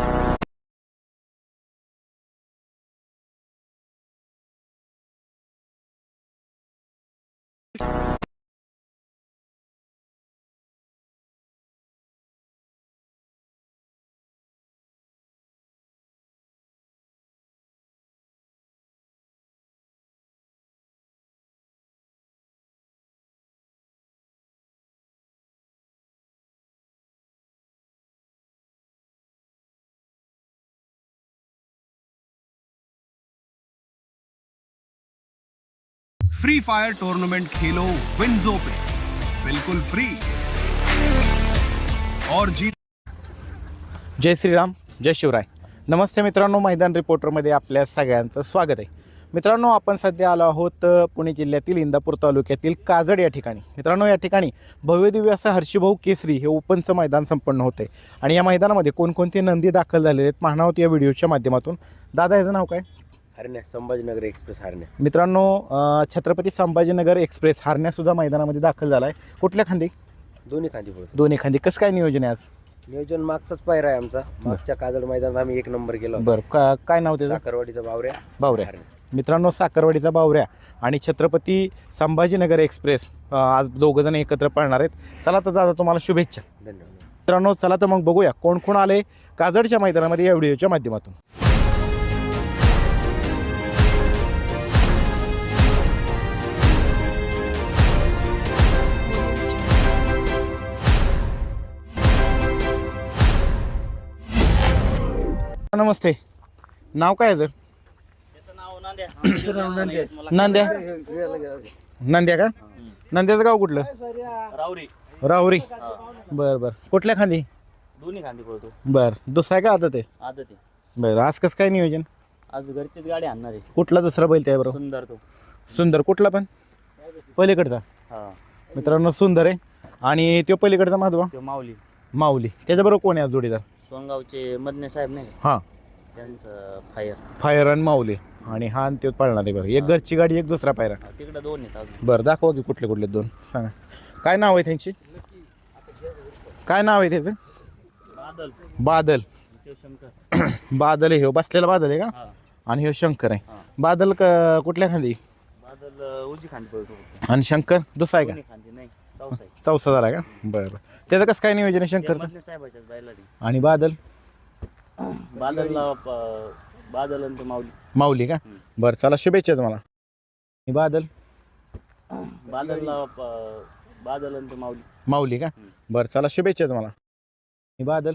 you free fire tournament खेलो WinZO पे बिल्कुल फ्री और जीत जय श्रीराम जय शिवराय. नमस्ते मित्रांनो मैदान रिपोर्टरमध्ये आपल्या सगळ्यांचं स्वागत आहे. मित्रांनो आपण सध्या आलो आहोत पुणे जिल्ह्यातील इंदापूर तालुक्यातील काजड या ठिकाणी. मित्रांनो या ठिकाणी भव्यदिव्य असं हर्षीभाऊ केसरी हे ओपनचं मैदान संपन्न होते आणि या मैदानामध्ये कोणकोणते नंदी दाखल झालेले आहेत पाहणार या व्हिडिओच्या माध्यमातून. दादा याचं नाव काय? हरण्या संभाजीनगर एक्सप्रेस हरण्या. मित्रांनो अ, छत्रपती संभाजीनगर एक्सप्रेस हारण्यासुद्धा मैदानामध्ये दाखल झाला आहे कुठल्या खांदी? दोन्ही खांदी पडतो दोन्ही खांदी. कसं काय नियोजन आहे आज? नियोजन मागचाच पायरा आहे आमचा. मागच्या काजळ मैदानात आम्ही एक नंबर केला होता. बरं. का काय नाव त्याचं? साखरवाडीचा बावऱ्या बावऱ्या. हरण्या. मित्रांनो साखरवाडीचा बावऱ्या आणि छत्रपती संभाजीनगर एक्सप्रेस अ, आज दोघं जण एकत्र पळणार आहेत. चला तर दादा तुम्हाला शुभेच्छा. धन्यवाद. मित्रांनो चला तर मग बघूया कोण कोण आले काजडच्या मैदानामध्ये या व्हिडिओच्या माध्यमातून. नमस्ते. नाव काय आहे नांद्या. नांद्या. का? नांद्याचं गाव कुठलं? रावरी राहुरी. बर बर. कुठल्या खांदी? दोन्ही खांदी पळतो. बर. दुसरा आहे का आता ते? आता ते बरं आज कसं काय नियोजन? आज घरचीच गाडी आणणार आहे. कुठला दुसरा बैल त्या बरोबर सुंदर तो. सुंदर. कुठला पण? पलीकडचा. हा. मित्रांनो सुंदर आहे. आणि तो पलीकडचा माधवा? तो माऊली. माऊली. त्याच्याबरोबर कोण आहे आज जोडीदार? सोनगावचे मदने साहेब नाही का? हां. त्यांचं फायर फायर आणि माऊली. आणि हा आणि तो पळणार आहे बरं. एक घरची गाडी एक दुसरा पायरा. तिकडे दोन आहेत अजून. बरं दाखवा की कुठले कुठले दोन. सांगा. काय नाव आहे त्यांची? काय नाव आहे त्याचं? बादल. बादल. तो शंकर. बादल आहे ह्यो बसलेला बादल आहे का? हा. आणि ह्यो शंकर आहे. हा. बादल क कुठल्या खांदी? बादल अं, उजवी खांदी पळतो. आणि शंकर दुसरा आहे का? खांदी नाही. चौसा झाला का? बरं बरं. त्याचं कसं काय नियोजन आहे शंकरचं? साहेबाच्याच ते. आणि बादल? बादलला प- बादल आणि तो माऊली. माऊली का? बरं चला शुभेच्छा तुम्हाला. आणि बादल? बादलला प- बादल आणि तो माऊली. माऊली का? बरं चला शुभेच्छा तुम्हाला. आणि बादल?